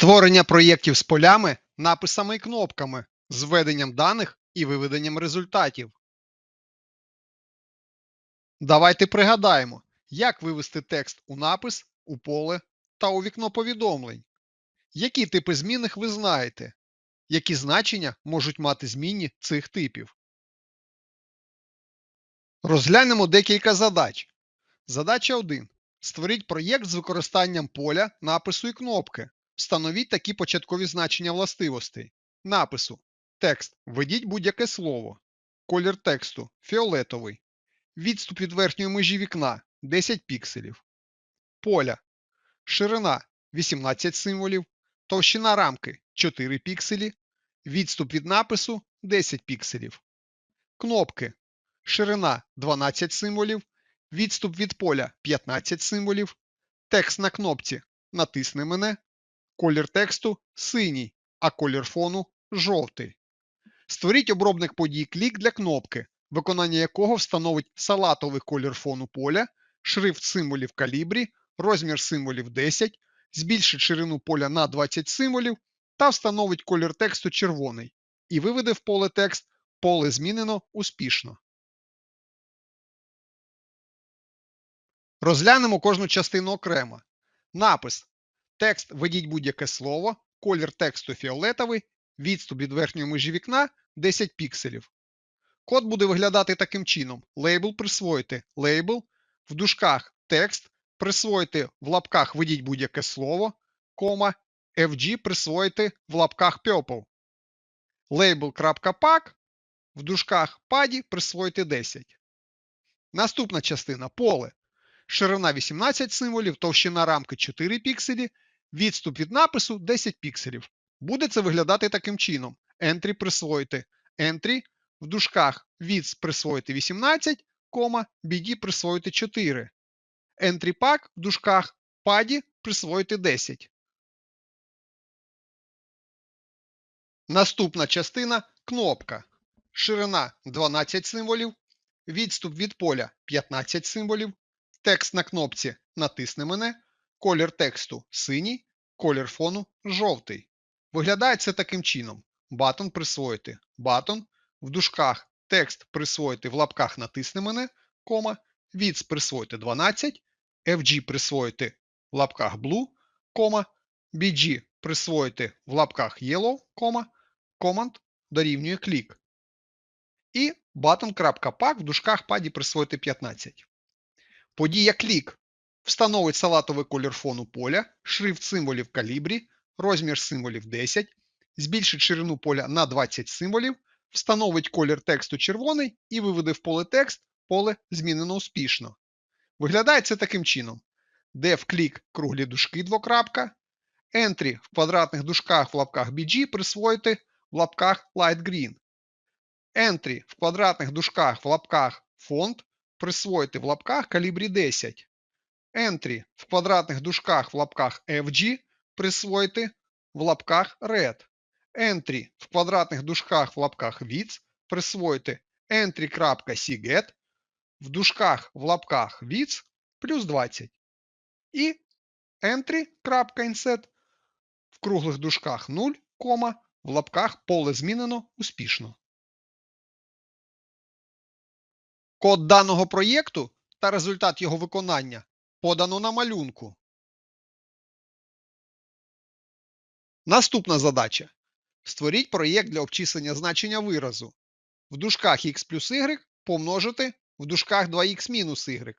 Створення проєктів з полями, написами і кнопками, з введенням даних і виведенням результатів. Давайте пригадаємо, як вивести текст у напис, у поле та у вікно повідомлень. Які типи змінних ви знаєте? Які значення можуть мати змінні цих типів? Розглянемо декілька задач. Задача 1. Створіть проєкт з використанням поля, напису і кнопки. Встановіть такі початкові значення властивостей. Напису. Текст. Введіть будь-яке слово. Колір тексту фіолетовий. Відступ від верхньої межі вікна 10 пікселів. Поля. Ширина 18 символів. Товщина рамки 4 пікселі. Відступ від напису 10 пікселів. Кнопки. Ширина 12 символів. Відступ від поля 15 символів. Текст на кнопці Натисни мене. Колір тексту синій, а колір фону жовтий. Створіть обробник подій клік для кнопки, виконання якого встановить салатовий колір фону поля, шрифт символів калібрі, розмір символів 10, збільшить ширину поля на 20 символів та встановить колір тексту червоний. І виведе в поле текст поле змінено успішно. Розглянемо кожну частину окремо. Напис. Текст введіть будь-яке слово, колір тексту фіолетовий, відступ від верхньої межі вікна 10 пікселів. Код буде виглядати таким чином: лейбл присвоїти лейбл, в дужках текст, присвоїти в лапках введіть будь-яке слово, кома, FG присвоїти в лапках purple. Label.pack в дужках паді присвоїти 10. Наступна частина поле. Ширина 18 символів, товщина рамки 4 пікселі, відступ від напису 10 пікселів. Буде це виглядати таким чином: Entry присвоїти Entry, в дужках width присвоїти 18, BD присвоїти 4. Entry pack в дужках паді присвоїти 10. Наступна частина кнопка. Ширина 12 символів, відступ від поля 15 символів, текст на кнопці Натисни мене, колір тексту синій, колір фону жовтий. Виглядає це таким чином: батон присвоїти. Батон, в дужках. Текст присвоїти в лапках Натисни мене, кома, відс присвоїти 12, FG присвоїти в лапках blue, кома, BG присвоїти в лапках yellow, кома, command дорівнює клік. І button.pack в дужках паді присвоїти 15. Подія клік встановить салатовий колір фону поля, шрифт символів калібрі, розмір символів 10, збільшить ширину поля на 20 символів, встановить колір тексту червоний і виведе в поле текст, поле змінено успішно. Виглядає це таким чином: def клік круглі дужки двокрапка, entry в квадратних дужках в лапках BG присвоїти в лапках light green. Entry в квадратних дужках в лапках фонд присвоїти в лапках калібрі 10. Entry в квадратних дужках в лапках FG присвоїти в лапках red. Entry в квадратних дужках в лапках width присвоїти entry.cget в дужках в лапках width плюс 20. І entry.inset в круглих дужках 0, в лапках поле змінено успішно. Код даного проєкту та результат його виконання подано на малюнку. Наступна задача. Створіть проєкт для обчислення значення виразу. В дужках x плюс y помножити в дужках 2х мінус y.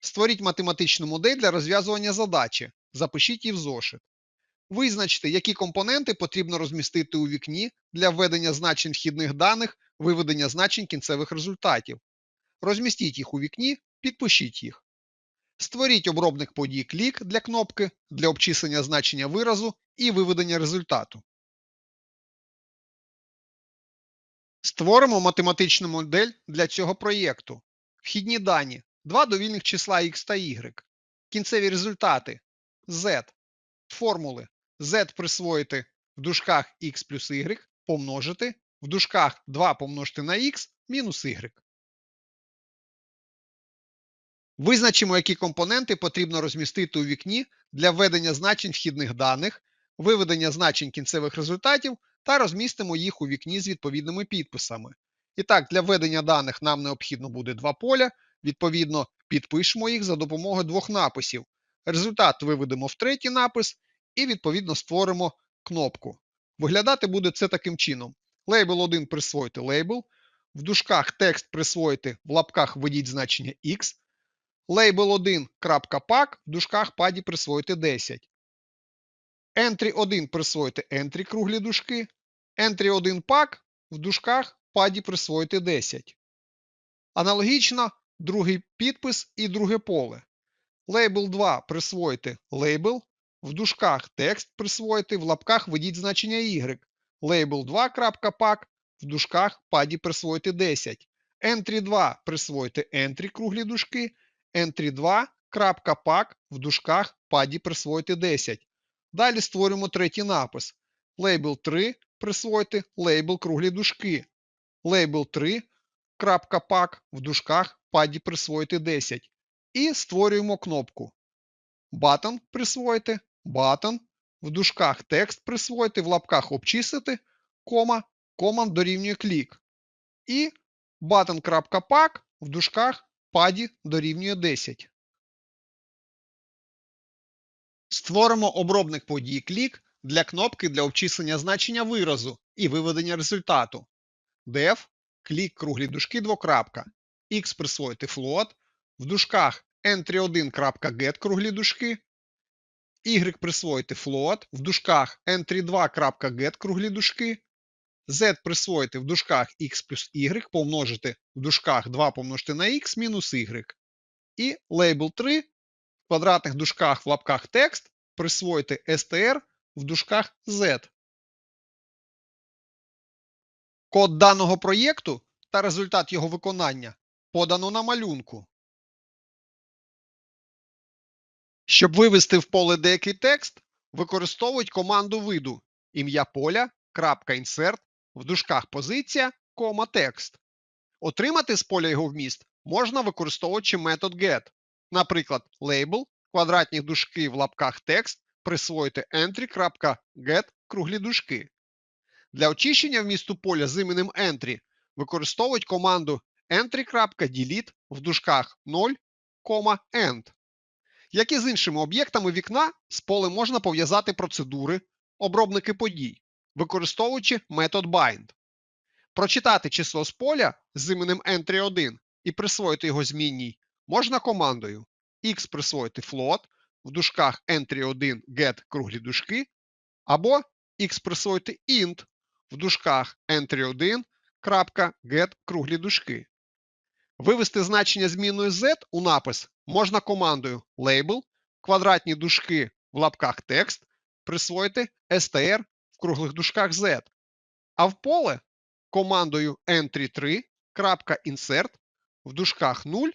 Створіть математичну модель для розв'язування задачі. Запишіть її в зошит. Визначте, які компоненти потрібно розмістити у вікні для введення значень вхідних даних, виведення значень кінцевих результатів. Розмістіть їх у вікні, підпишіть їх. Створіть обробник подій клік для кнопки для обчислення значення виразу і виведення результату. Створимо математичну модель для цього проєкту. Вхідні дані 2 довільних числа x та y. Кінцеві результати z. Формули z присвоїти в дужках x плюс y помножити в дужках 2 помножити на x мінус y. Визначимо, які компоненти потрібно розмістити у вікні для введення значень вхідних даних, виведення значень кінцевих результатів та розмістимо їх у вікні з відповідними підписами. І так, для введення даних нам необхідно буде два поля. Відповідно, підпишемо їх за допомогою двох написів. Результат виведемо в третій напис і, відповідно, створимо кнопку. Виглядати буде це таким чином: лейбл 1 присвоїти лейбл, в дужках текст присвоїти, в лапках введіть значення X, лейбл 1 пак, в дужках паді присвоїти 10. Entry 1 присвоїти entry круглі дужки, entry 1 пак, в дужках паді присвоїти 10. Аналогічно другий підпис і друге поле. Лейбл 2 присвоїти лейбл, в дужках текст присвоїти, в лапках введіть значення Y. Лейбл 2.pack, в дужках паді присвоїти 10. Entry 2 присвоїти entry круглі дужки, entry 2 pack, в дужках паді присвоїти 10. Далі створюємо третій напис. Лейбл 3 присвоїти лейбл круглі дужки. Лейбл 3 pack, в дужках паді присвоїти 10. І створюємо кнопку. Button присвоїти, button, в дужках текст присвоїти, в лапках обчислити, кома, команд дорівнює клік. І button.pack в дужках паді дорівнює 10. Створимо обробник події клік для кнопки для обчислення значення виразу і виведення результату. def, клік круглі дужки двокрапка, x присвоїти float, в дужках entry1.get круглі дужки, y присвоїти float, в дужках entry2.get круглі дужки, z присвоїти в дужках x плюс y, помножити в дужках 2 помножити на x мінус y. І label 3 в квадратних дужках в лапках текст присвоїти str в дужках z. Код даного проєкту та результат його виконання подано на малюнку. Щоб вивести в поле деякий текст, використовують команду виду ім'я поля, в дужках позиція, кома текст. Отримати з поля його вміст можна використовуючи метод get. Наприклад, label, квадратні дужки в лапках текст, присвоїти entry.get круглі дужки. Для очищення вмісту поля з іменем entry використовують команду entry.delete в дужках 0, end. Як і з іншими об'єктами вікна, з полем можна пов'язати процедури, обробники подій, використовуючи метод bind. Прочитати число з поля з іменем entry1 і присвоїти його змінній можна командою x присвоїти float в дужках entry1 get круглі дужки, або x присвоїти int в дужках entry1 get круглі дужки. Вивести значення зміною z у напис можна командою label, квадратні дужки в лапках текст, присвоїти str в круглих дужках z, а в поле командою entry3.insert в дужках 0,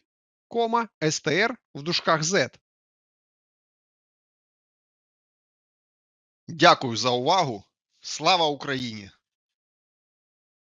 str в дужках z. Дякую за увагу. Слава Україні!